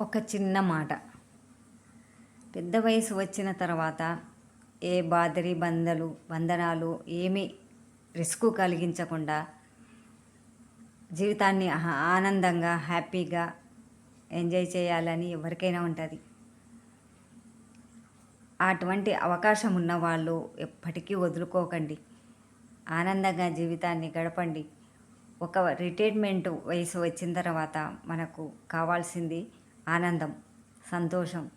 ఒక చిన్న మాట. పెద్ద వయసు వచ్చిన తర్వాత ఏ బాదరి బంధలు బంధనాలు ఏమీ రిస్క్ కలిగించకుండా జీవితాన్ని ఆనందంగా హ్యాపీగా ఎంజాయ్ చేయాలని ఎవరికైనా ఉంటుంది. అటువంటి అవకాశం ఉన్నవాళ్ళు ఎప్పటికీ వదులుకోకండి. ఆనందంగా జీవితాన్ని గడపండి. ఒక రిటైర్మెంట్ వయసు వచ్చిన తర్వాత మనకు కావాల్సింది ఆనందం సంతోషం.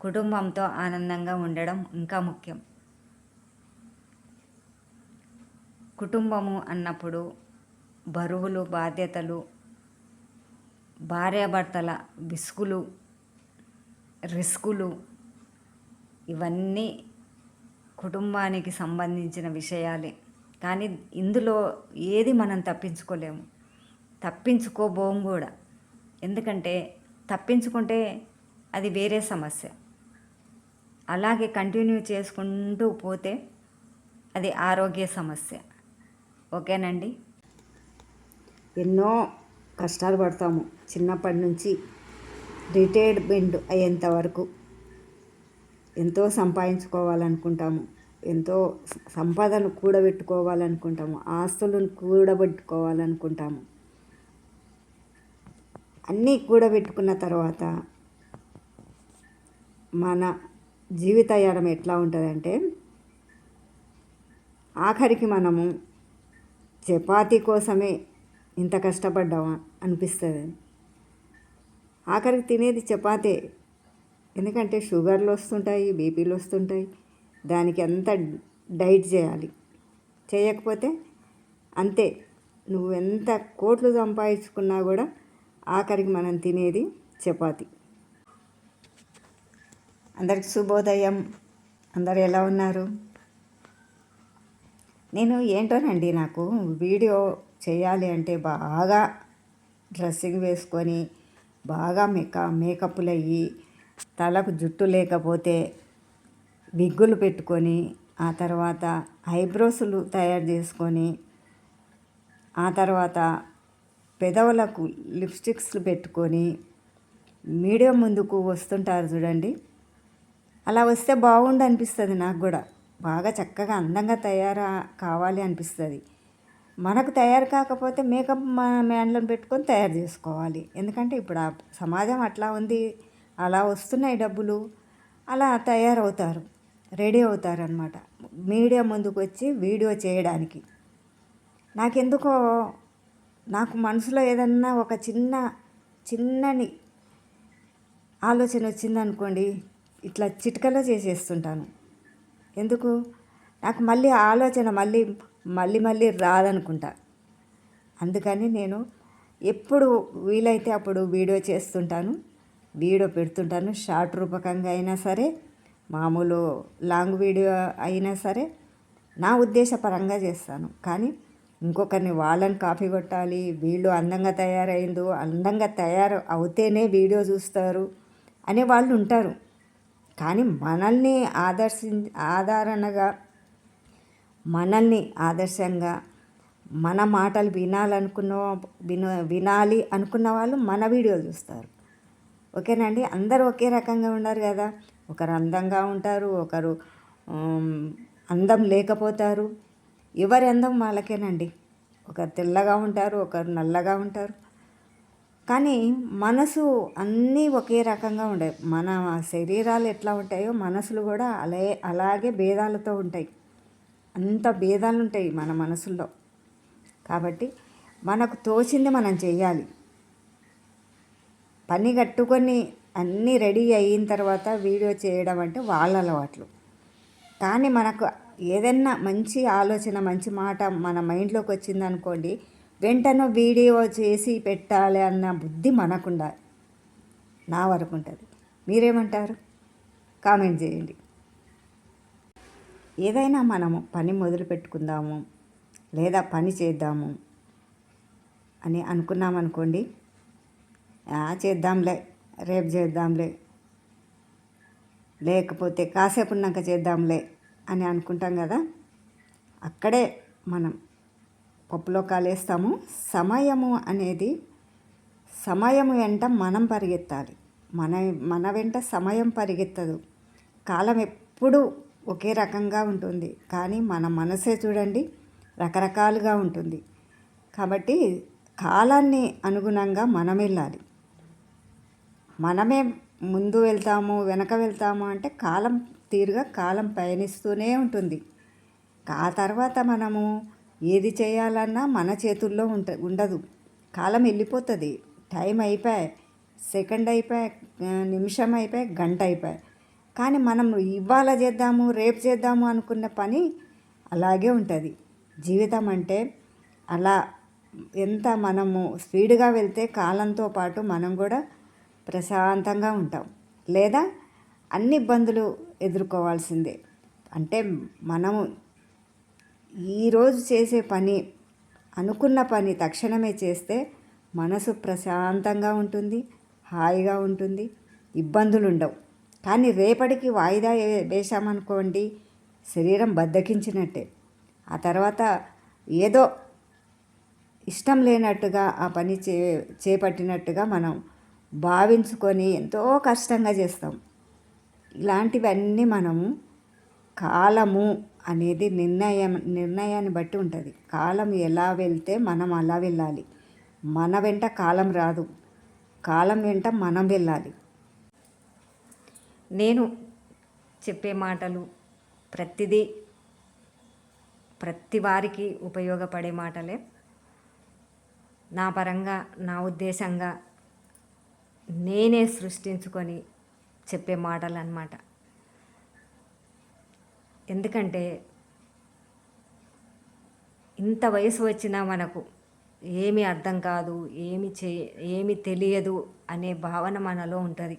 కుటుంబంతో ఆనందంగా ఉండడం ఇంకా ముఖ్యం. కుటుంబము అన్నప్పుడు బరువులు బాధ్యతలు భార్యాభర్తల విసుగులు రిస్కులు ఇవన్నీ కుటుంబానికి సంబంధించిన విషయాలే. కానీ ఇందులో ఏది మనం తప్పించుకోలేము. తప్పించుకోబోం కూడా. ఎందుకంటే తప్పించుకుంటే అది వేరే సమస్య. అలాగే కంటిన్యూ చేసుకుంటూ పోతే అది ఆరోగ్య సమస్య. ఓకేనండి? ఎన్నో కష్టాలు పడతాము చిన్నప్పటి నుంచి. రిటైర్మెంట్ అయ్యేంత వరకు ఎంతో సంపాదించుకోవాలనుకుంటాము. ఎంతో సంపదను కూడబెట్టుకోవాలనుకుంటాము. ఆస్తులను కూడబెట్టుకోవాలనుకుంటాము. అన్నీ కూడబెట్టుకున్న తర్వాత మన జీవితయానం ఎట్లా ఉంటుందంటే ఆఖరికి మనము చపాతీ కోసమే ఇంత కష్టపడ్డామా అనిపిస్తుంది. ఆఖరికి తినేది చపాతే. ఎందుకంటే షుగర్లు వస్తుంటాయి బీపీలు వస్తుంటాయి. దానికి అంత డైట్ చేయాలి. చేయకపోతే అంతే. నువ్వు ఎంత కోట్లు సంపాదించుకున్నా కూడా ఆఖరికి మనం తినేది చపాతి. అందరికి శుభోదయం. అందరు ఎలా ఉన్నారు? నేను ఏంటోనండి నాకు వీడియో చేయాలి అంటే బాగా డ్రెస్సింగ్ వేసుకొని బాగా మేక మేకప్లు అయ్యి తలకు జుట్టు లేకపోతే విగ్గులు పెట్టుకొని ఆ తర్వాత ఐబ్రోస్లు తయారు చేసుకొని ఆ తర్వాత పెదవులకు లిప్స్టిక్స్లు పెట్టుకొని మీడియం ముందుకు వస్తుంటారు చూడండి. అలా వస్తే బాగుండు అనిపిస్తుంది నాకు కూడా. బాగా చక్కగా అందంగా తయారు కావాలి అనిపిస్తుంది. మనకు తయారు కాకపోతే మేకప్ మ్యాన్లను పెట్టుకొని తయారు చేసుకోవాలి. ఎందుకంటే ఇప్పుడు ఆ సమాజం అట్లా ఉంది. అలా వస్తున్నాయి డబ్బులు. అలా తయారవుతారు. రెడీ అవుతారు అనమాట మీడియా ముందుకు వచ్చి వీడియో చేయడానికి. నాకెందుకో నాకు మనసులో ఏదన్నా ఒక చిన్న చిన్నని ఆలోచన వచ్చిందనుకోండి ఇట్లా చిటికలో చేసేస్తుంటాను. ఎందుకు? నాకు మళ్ళీ ఆలోచన మళ్ళీ మళ్ళీ మళ్ళీ రాదనుకుంటా. అందుకని నేను ఎప్పుడు వీలైతే అప్పుడు వీడియో చేస్తుంటాను వీడియో పెడుతుంటాను. షార్ట్ రూపకంగా అయినా సరే మామూలు లాంగ్ వీడియో అయినా సరే నా ఉద్దేశపరంగా చేస్తాను. కానీ ఇంకొకరిని వాళ్ళని కాఫీ కొట్టాలి వీళ్ళు అందంగా తయారైందో అందంగా తయారు అవుతేనే వీడియో చూస్తారు అనే వాళ్ళు ఉంటారు. కానీ మనల్ని ఆదర్శి ఆధారణగా మనల్ని ఆదర్శంగా మన మాటలు వినాలనుకున్న విన వినాలి అనుకున్న వాళ్ళు మన వీడియోలు చూస్తారు. ఓకేనండి అందరూ ఒకే రకంగా ఉన్నారు కదా? ఒకరు అందంగా ఉంటారు ఒకరు అందం లేకపోతారు. ఎవరి అందం వాళ్ళకేనండి. ఒకరు తెల్లగా ఉంటారు ఒకరు నల్లగా ఉంటారు. కానీ మనసు అన్నీ ఒకే రకంగా ఉండే. మన శరీరాలు ఎట్లా ఉంటాయో మనసులు కూడా అలే అలాగే భేదాలతో ఉంటాయి. అంత భేదాలు ఉంటాయి మన మనసుల్లో. కాబట్టి మనకు తోచింది మనం చేయాలి పని కట్టుకొని అన్నీ రెడీ అయిన తర్వాత వీడియో చేయడం అంటే వాళ్ళ అలవాట్లు. కానీ మనకు ఏదన్నా మంచి ఆలోచన మంచి మాట మన మైండ్లోకి వచ్చింది అనుకోండి వెంటనే వీడియో చేసి పెట్టాలి అన్న బుద్ధి మనకుండాలి నా వరకు ఉంటుంది. మీరేమంటారు? కామెంట్ చేయండి. ఏదైనా మనము పని మొదలు పెట్టుకుందాము లేదా పని చేద్దాము అని అనుకున్నామనుకోండి చేద్దాంలే రేపు చేద్దాంలే లేకపోతే కాసేపు ఉన్నాక చేద్దాంలే అని అనుకుంటాం కదా. అక్కడే మనం పప్పులో కాలేస్తాము. సమయము అనేది సమయం వెంట మనం పరిగెత్తాలి. మన మన వెంట సమయం పరిగెత్తదు. కాలం ఎప్పుడూ ఒకే రకంగా ఉంటుంది. కానీ మన మనసే చూడండి రకరకాలుగా ఉంటుంది. కాబట్టి కాలాన్ని అనుగుణంగా మనం వెళ్ళాలి. మనమే ముందు వెళ్తాము వెనక వెళ్తాము అంటే కాలం తీరుగా కాలం పయనిస్తూనే ఉంటుంది. ఆ తర్వాత మనము ఏది చేయాలన్నా మన చేతుల్లో ఉంట ఉండదు. కాలం వెళ్ళిపోతుంది. టైం అయిపోయి సెకండ్ అయిపోయి నిమిషం అయిపోయి గంట అయిపోయి కానీ మనం ఇవాళ చేద్దాము రేపు చేద్దాము అనుకున్న పని అలాగే ఉంటుంది. జీవితం అంటే అలా ఎంత మనము స్పీడ్గా వెళ్తే కాలంతో పాటు మనం కూడా ప్రశాంతంగా ఉంటాం. లేదా అన్ని ఇబ్బందులు ఎదుర్కోవాల్సిందే. అంటే మనము ఈరోజు చేసే పని అనుకున్న పని తక్షణమే చేస్తే మనసు ప్రశాంతంగా ఉంటుంది హాయిగా ఉంటుంది ఇబ్బందులు ఉండవు కానీ రేపటికి వాయిదా వేసామనుకోండి శరీరం బద్దకించినట్టే. ఆ తర్వాత ఏదో ఇష్టం లేనట్టుగా ఆ పని చే చేపట్టినట్టుగా మనం భావించుకొని ఎంతో కష్టంగా చేస్తాం. ఇలాంటివన్నీ మనము కాలము అనేది నిర్ణయం నిర్ణయాన్ని బట్టి ఉంటుంది. కాలం ఎలా వెళ్తే మనం అలా వెళ్ళాలి. మన వెంట కాలం రాదు. కాలం వెంట మనం వెళ్ళాలి. నేను చెప్పే మాటలు ప్రతిదీ ప్రతి వారికి ఉపయోగపడే మాటలే. నా పరంగా నా ఉద్దేశంగా నేనే సృష్టించుకొని చెప్పే మాటలు అన్నమాట ఎందుకంటే ఇంత వయసు వచ్చినా మనకు ఏమీ అర్థం కాదు ఏమి చే ఏమి తెలియదు అనే భావన మనలో ఉంటుంది.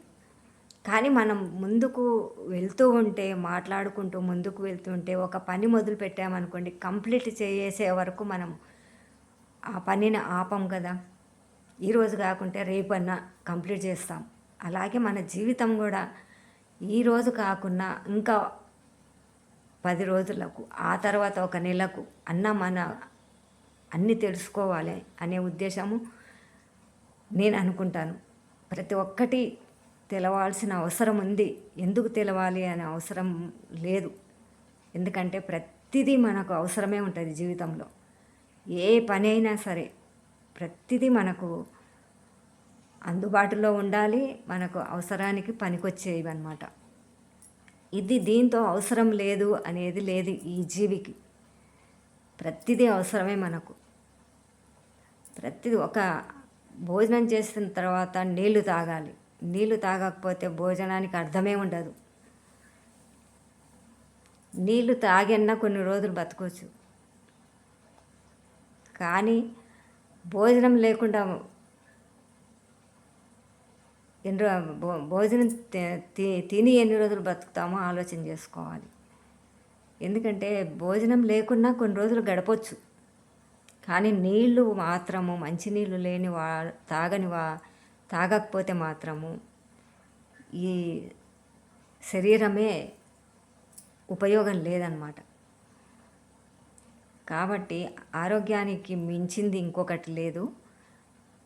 కానీ మనం ముందుకు వెళ్తూ ఉంటే మాట్లాడుకుంటూ ముందుకు వెళ్తుంటే ఒక పని మొదలు పెట్టామనుకోండి కంప్లీట్ చేసే వరకు మనం ఆ పనిని ఆపం కదా. ఈరోజు కాకుంటే రేపన్నా కంప్లీట్ చేస్తాం. అలాగే మన జీవితం కూడా ఈరోజు కాకుండా ఇంకా పది రోజులకు ఆ తర్వాత ఒక నెలకు అన్న మన అన్నీ తెలుసుకోవాలి అనే ఉద్దేశము నేను అనుకుంటాను. ప్రతి ఒక్కటి తెలవాల్సిన అవసరం ఉంది. ఎందుకు తెలవాలి అనే అవసరం లేదు. ఎందుకంటే ప్రతిదీ మనకు అవసరమే ఉంటుంది జీవితంలో. ఏ పని అయినా సరే ప్రతిదీ మనకు అందుబాటులో ఉండాలి మనకు అవసరానికి పనికొచ్చేవి అన్నమాట ఇది దీంతో అవసరం లేదు అనేది లేదు ఈ జీవికి. ప్రతిదీ అవసరమే మనకు. ప్రతిదీ ఒక భోజనం చేసిన తర్వాత నీళ్ళు తాగాలి. నీళ్ళు తాగకపోతే భోజనానికి అర్థమే ఉండదు. నీళ్ళు తాగన్నా కొన్ని రోజులు బతకొచ్చు. కానీ భోజనం లేకుండా ఎన్ని రో- భో భోజనం తిని ఎన్ని రోజులు బతుకుతామో ఆలోచన చేసుకోవాలి. ఎందుకంటే భోజనం లేకున్నా కొన్ని రోజులు గడపచ్చు. కానీ నీళ్ళు మాత్రము మంచినీళ్ళు లేని వా తాగని వా తాగకపోతే మాత్రము ఈ శరీరమే ఉపయోగం లేదన్నమాట కాబట్టి ఆరోగ్యానికి మించింది ఇంకొకటి లేదు.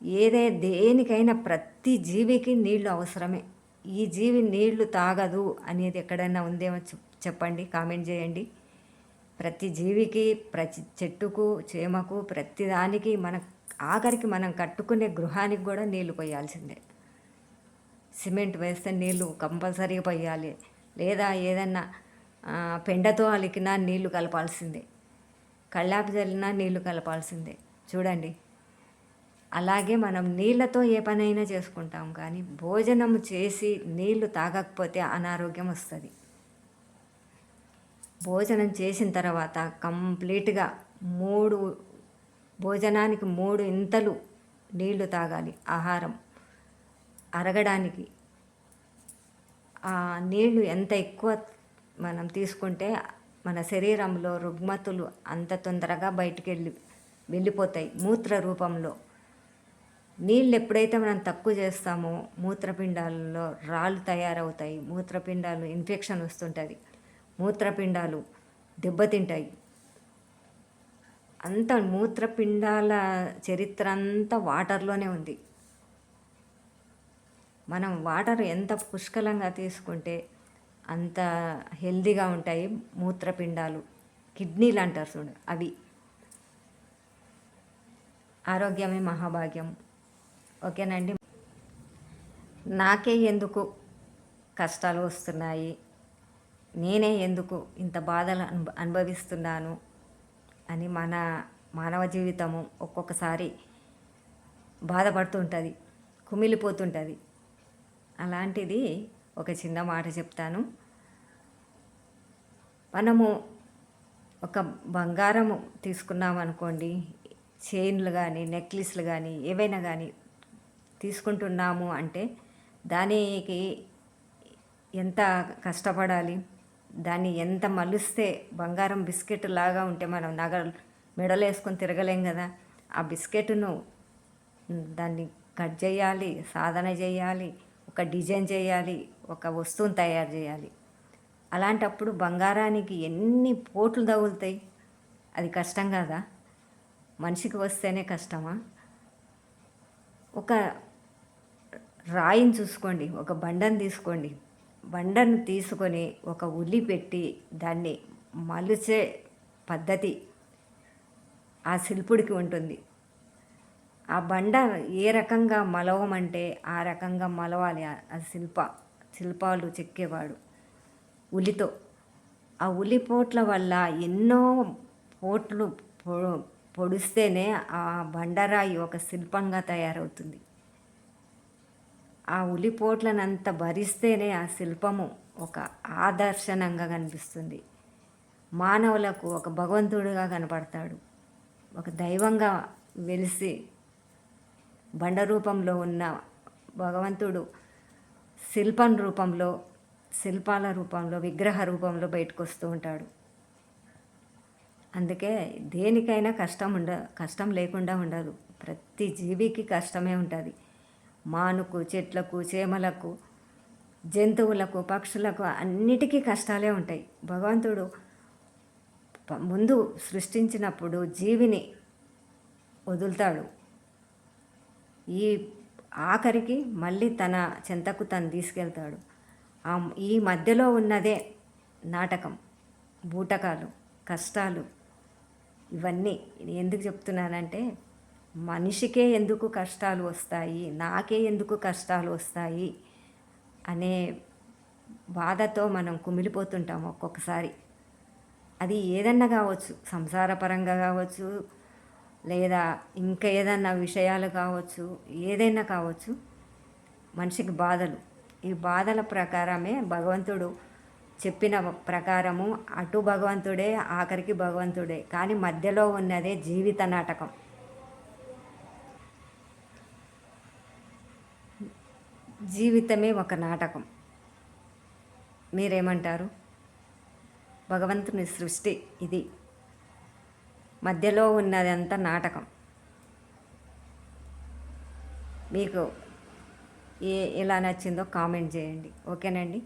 ఏదే దేనికైనా ప్రతి జీవికి నీళ్ళు అవసరమే. ఈ జీవి నీళ్ళు తాగదు అనేది ఎక్కడైనా ఉందేమో చెప్- చెప్పండి కామెంట్ చేయండి. ప్రతి జీవికి ప్రతి చెట్టుకు చేమకు ప్రతి దానికి మన ఆఖరికి మనం కట్టుకునే గృహానికి కూడా నీళ్ళు పోయాల్సిందే. సిమెంట్ వేస్తే నీళ్ళు కంపల్సరీగా పోయాలి. లేదా ఏదన్నా పెండతో అలికినా నీళ్ళు కలపాల్సిందే. కళ్ళాపి చల్లినా నీళ్ళు కలపాల్సిందే. చూడండి. అలాగే మనం నీళ్ళతో ఏ పనైనా చేసుకుంటాం కానీ భోజనం చేసి నీళ్ళు తాగకపోతే అనారోగ్యం వస్తుంది. భోజనం చేసిన తర్వాత కంప్లీట్గా మూడు భోజనానికి మూడు ఇంతలు నీళ్ళు తాగాలి. ఆహారం అరగడానికి. ఆ నీళ్ళు ఎంత ఎక్కువ మనం తీసుకుంటే మన శరీరంలో రుగ్మతులు అంత తొందరగా బయటికి వెళ్ళి వెళ్ళిపోతాయి మూత్ర రూపంలో. నీళ్ళు ఎప్పుడైతే మనం తక్కువ చేస్తామో మూత్రపిండాలలో రాళ్ళు తయారవుతాయి మూత్రపిండాలు ఇన్ఫెక్షన్ వస్తుంటుంది మూత్రపిండాలు దెబ్బతింటాయి. అంత మూత్రపిండాల చరిత్ర అంతా వాటర్లోనే ఉంది. మనం వాటర్ ఎంత పుష్కలంగా తీసుకుంటే అంత హెల్దీగా ఉంటాయి మూత్రపిండాలు. కిడ్నీలు అంటారు చూడు అవి. ఆరోగ్యమే మహాభాగ్యం. ఓకేనండి. నాకే ఎందుకు కష్టాలు వస్తున్నాయి? నేనే ఎందుకు ఇంత బాధలు అనుభ అనుభవిస్తున్నాను? అని మన మానవ జీవితము ఒక్కొక్కసారి బాధపడుతుంటుంది కుమిలిపోతుంటుంది. అలాంటిది ఒక చిన్న మాట చెప్తాను. మనము ఒక బంగారము తీసుకున్నామనుకోండి చైన్లు కానీ నెక్లెస్లు కానీ ఏవైనా కానీ తీసుకుంటున్నాము అంటే దానికి ఎంత కష్టపడాలి? దాన్ని ఎంత మలుస్తే బంగారం బిస్కెట్ లాగా ఉంటే మనం నగలు మెడలు వేసుకొని తిరగలేం కదా? ఆ బిస్కెట్ను దాన్ని కట్ చేయాలి సాధన చేయాలి ఒక డిజైన్ చేయాలి ఒక వస్తువును తయారు చేయాలి. అలాంటప్పుడు బంగారానికి ఎన్ని పోట్లు తగులుతాయి? అది కష్టం కదా? మనిషికి వస్తేనే కష్టమా? ఒక రాయిని చూసుకోండి ఒక బండను తీసుకోండి. బండను తీసుకొని ఒక ఉల్లి పెట్టి దాన్ని మలిచే పద్ధతి ఆ శిల్పుడికి ఉంటుంది. ఆ బండ ఏ రకంగా మలవమంటే ఆ రకంగా మలవాలి ఆ- శిల్ప శిల్పాలు చెక్కేవాడు ఉలితో ఆ ఉలి పోట్ల వల్ల ఎన్నో పోట్లు పొ- పొడిస్తేనే ఆ బండరాయి ఒక శిల్పంగా తయారవుతుంది. ఆ ఉలిపోట్లనంత భరిస్తేనే ఆ శిల్పము ఒక ఆదర్శనంగా కనిపిస్తుంది. మానవులకు ఒక భగవంతుడిగా కనపడతాడు. ఒక దైవంగా వెలిసి బండ రూపంలో ఉన్న భగవంతుడు శిల్పం రూపంలో శిల్పాల రూపంలో విగ్రహ రూపంలో బయటకు వస్తూ ఉంటాడు. అందుకే దేనికైనా కష్టం ఉండ కష్టం లేకుండా ఉండదు. ప్రతి జీవికి కష్టమే ఉంటుంది. మానుకు చెట్లకు చేమలకు జంతువులకు పక్షులకు అన్నిటికీ కష్టాలే ఉంటాయి. భగవంతుడు ముందు సృష్టించినప్పుడు జీవిని వదులుతాడు. ఈ ఆఖరికి మళ్ళీ తన చెంతకు తను తీసుకెళ్తాడు. ఈ మధ్యలో ఉన్నదే నాటకం బూటకాలు కష్టాలు ఇవన్నీ. ఎందుకు చెప్తున్నానంటే మనిషికే ఎందుకు కష్టాలు వస్తాయి? నాకే ఎందుకు కష్టాలు వస్తాయి? అనే బాధతో మనం కుమిలిపోతుంటాం ఒక్కొక్కసారి. అది ఏదన్నా కావచ్చు సంసారపరంగా కావచ్చు లేదా ఇంకా ఏదన్నా విషయాలు కావచ్చు ఏదైనా కావచ్చు మనిషికి బాధలు. ఈ బాధల ప్రకారమే భగవంతుడు చెప్పిన ప్రకారము అటు భగవంతుడే ఆఖరికి భగవంతుడే. కానీ మధ్యలో ఉన్నదే జీవిత నాటకం. జీవితమే ఒక నాటకం. మీరేమంటారు? భగవంతుని సృష్టి ఇది. మధ్యలో ఉన్నదంతా నాటకం. మీకు ఏ ఎలా నచ్చిందో కామెంట్ చేయండి. ఓకేనండి?